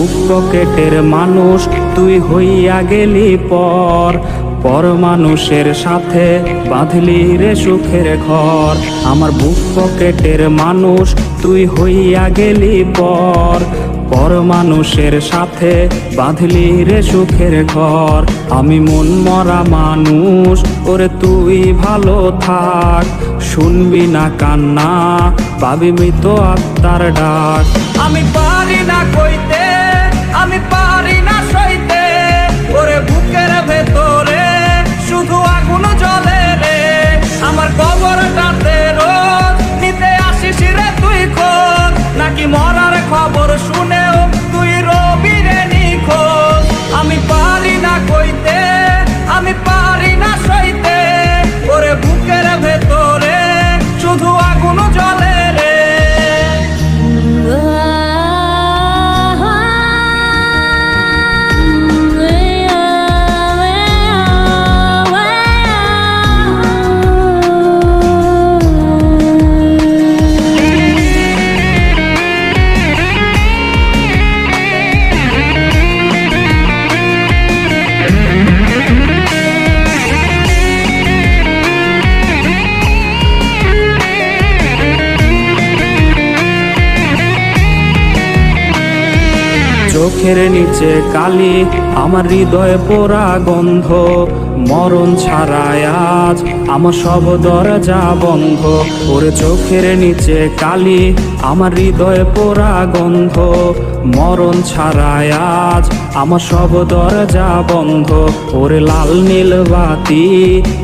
পকেটের মানুষ, তুই হইয়া গেলি পর। পর মানুষের সাথে বাঁধলি রে সুখের ঘর। আমার বুক পকেটের মানুষ, তুই হইয়া গেলি পর। পর মানুষের সাথে বাঁধলি রে সুখের ঘর। আমি মন মরা মানুষ, ওরে তুই ভালো থাক। শুনবি না কান্না, পাবি মৃত আত্মার ডাক। আমি চোখের নিচে কালি, আমার হৃদয়ে পোড়া গন্ধ। মরণ ছাড়ায় আজ আমার সব দরজা বন্ধ। ওরে চোখের নিচে কালি, আমার হৃদয়ে পোড়া গন্ধ। মরণ ছাড়ায় আজ আমার সব দরজা বন্ধ। ওরে লাল নীল বাতি,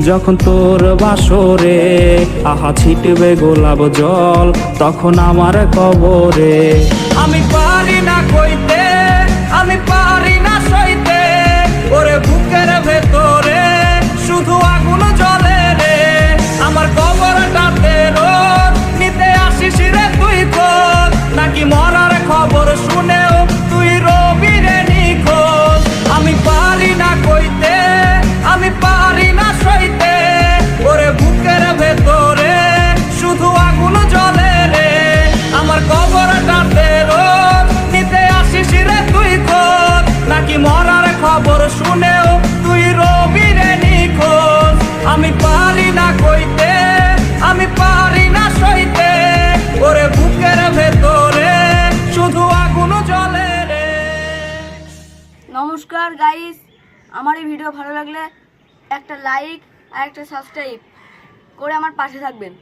যখন তোর বাসরে, আহা ছিটবে গোলাপ জল, তখন আমার কবরে। আমি নমস্কার গাইস আমার এই ভিডিও ভালো লাগলে একটা লাইক আর একটা সাবস্ক্রাইব করে আমার পাশে থাকবেন।